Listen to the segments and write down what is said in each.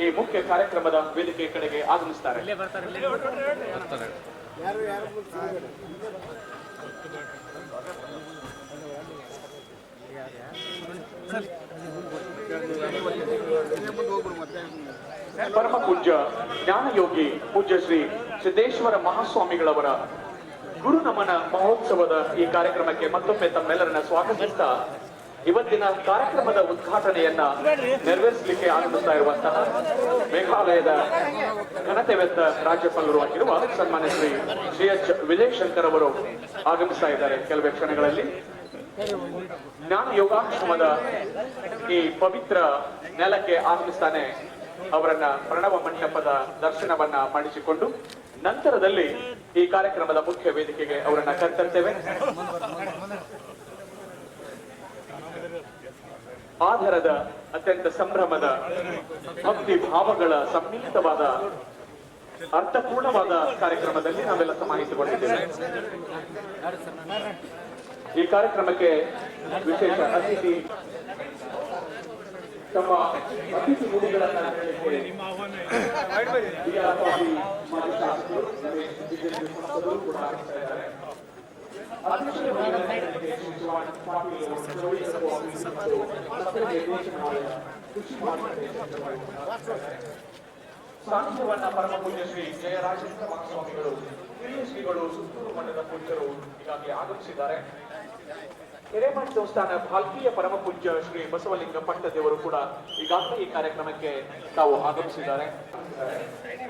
ಈ ಮುಖ್ಯ ಕಾರ್ಯಕ್ರಮದ ವೇದಿಕೆ ಕಡೆಗೆ ಆಗಮಿಸ್ತಾರೆ. ಪರಮ ಪೂಜ್ಯ ಜ್ಞಾನಯೋಗಿ ಪೂಜ್ಯ ಶ್ರೀ ಸಿದ್ದೇಶ್ವರ ಮಹಾಸ್ವಾಮಿಗಳವರ ಗುರು ನಮನ ಮಹೋತ್ಸವದ ಈ ಕಾರ್ಯಕ್ರಮಕ್ಕೆ ಮತ್ತೊಮ್ಮೆ ತಮ್ಮೆಲ್ಲರನ್ನ ಸ್ವಾಗತಿಸ್ತಾ ಇವತ್ತಿನ ಕಾರ್ಯಕ್ರಮದ ಉದ್ಘಾಟನೆಯನ್ನ ನೆರವೇರಿಸಲಿಕ್ಕೆ ಆಗಮಿಸ್ತಾ ಇರುವಂತಹ ಮೇಘಾಲಯದ ಘನತೆವೆತ್ತ ರಾಜ್ಯಪಾಲರು ಆಗಿರುವ ಸನ್ಮಾನ್ಯ ಶ್ರೀ ಶ್ರೀ ಎಚ್ ವಿಜಯ್ ಶಂಕರ್ ಅವರು ಆಗಮಿಸ್ತಾ ಇದ್ದಾರೆ ಕೆಲವೇ ಕ್ಷಣಗಳಲ್ಲಿ. ಜ್ಞಾನ ಯೋಗಾಶ್ರಮದ ಈ ಪವಿತ್ರ ನೆಲಕ್ಕೆ ಆಗಮಿಸ್ತಾನೆ ಅವರನ್ನ ಪ್ರಣವ ಮಂಟಪದ ದರ್ಶನವನ್ನ ಮಾಡಿಸಿಕೊಂಡು ನಂತರದಲ್ಲಿ ಈ ಕಾರ್ಯಕ್ರಮದ ಮುಖ್ಯ ವೇದಿಕೆಗೆ ಅವರನ್ನ ಕರೆತರ್ತೇವೆ. ಆಧಾರದ ಅತ್ಯಂತ ಸಂಭ್ರಮದ, ಭಕ್ತಿ ಭಾವಗಳ ಸಮ್ಮಿಳಿತವಾದ ಅರ್ಥಪೂರ್ಣವಾದ ಕಾರ್ಯಕ್ರಮದಲ್ಲಿ ನಾವೆಲ್ಲ ಸಮಾಹಿತಗೊಂಡಿದ್ದೇವೆ. ಈ ಕಾರ್ಯಕ್ರಮಕ್ಕೆ ವಿಶೇಷ ಅತಿಥಿ ತಮ್ಮ ಅತಿಥಿ ಗುಡಿಗಳನ್ನು ಕೂಡ ಸಾಹಿತ್ಯವನ್ನ ಪರಮ ಪೂಜ್ಯ ಶ್ರೀ ಜಯರಾಜೇಂದ್ರ ಮಹಾಸ್ವಾಮಿಗಳು ಹಿರಿಯ ಶ್ರೀಗಳು ಸುತ್ತೂರು ಮಠದ ಪೂಜ್ಯರು ಈಗಾಗಲೇ ಆಗಮಿಸಿದ್ದಾರೆ ಹಿರೇಮಠ ದೇವಸ್ಥಾನ ಭಾಲ್ಕಿಯ ಪರಮ ಪೂಜ್ಯ ಶ್ರೀ ಬಸವಲಿಂಗ ಪಟ್ಟದೇವರು ಕೂಡ ಈಗಾಗಲೇ ಈ ಕಾರ್ಯಕ್ರಮಕ್ಕೆ ತಾವು ಆಗಮಿಸಿದ್ದಾರೆ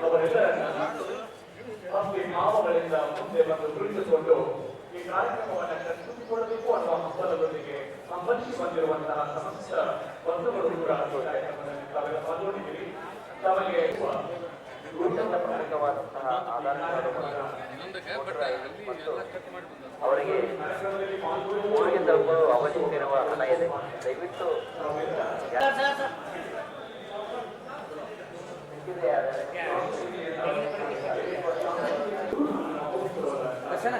ಅವರೆಲ್ಲರನ್ನ ಮುಂದೆ ಬಂದು ಈ ಕಾರ್ಯಕ್ರಮವನ್ನು ಕಟ್ಟಿಸಿಕೊಳ್ಳಬೇಕು ಅನ್ನುವ ಹಬ್ಬದೊಂದಿಗೆ ಸಂಬಂಧಿಸಿ ಬಂದಿರುವಂತಹ ಸಮಸ್ತ ಬಂಧುಗಳು ಕೂಡ ಕಾರ್ಯಕ್ರಮದಲ್ಲಿ ಪಾಲ್ಗೊಂಡಿದ್ದೀರಿ ತಮಗೆ ಅವರಿಗೆ ಊರಿಗೆ ತಲುಪಲು ಅವಶ್ಯಕ ಇರುವ ಹಣ ಇದೆ ದಯವಿಟ್ಟು ಇದೆ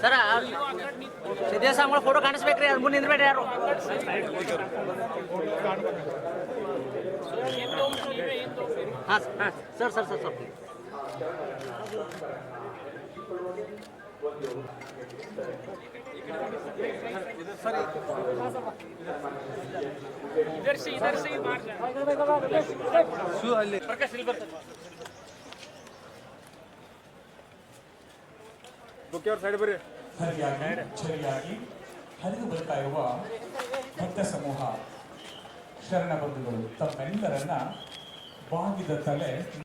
ಸರ ಸಿದ್ದೇಶ್ ಅಂಗಳ ಫೋಟೋ ಕಾಣಿಸ್ಬೇಕ್ರಿ ಅದ್ ಮುಂದೆ ನಿಂದ್ಬೇಡ ಯಾರು ಹಾ sir sir sir sir sir ಸರಿಯಾಗಿ ಸರಿಯಾಗಿ ಹರಿದು ಬರ್ತಾ ಇರುವ ಭಕ್ತ ಸಮೂಹ ಶರಣ ಬಂಧುಗಳು ತಮ್ಮೆಲ್ಲರನ್ನ ಬಾಗಿದ ತಲೆ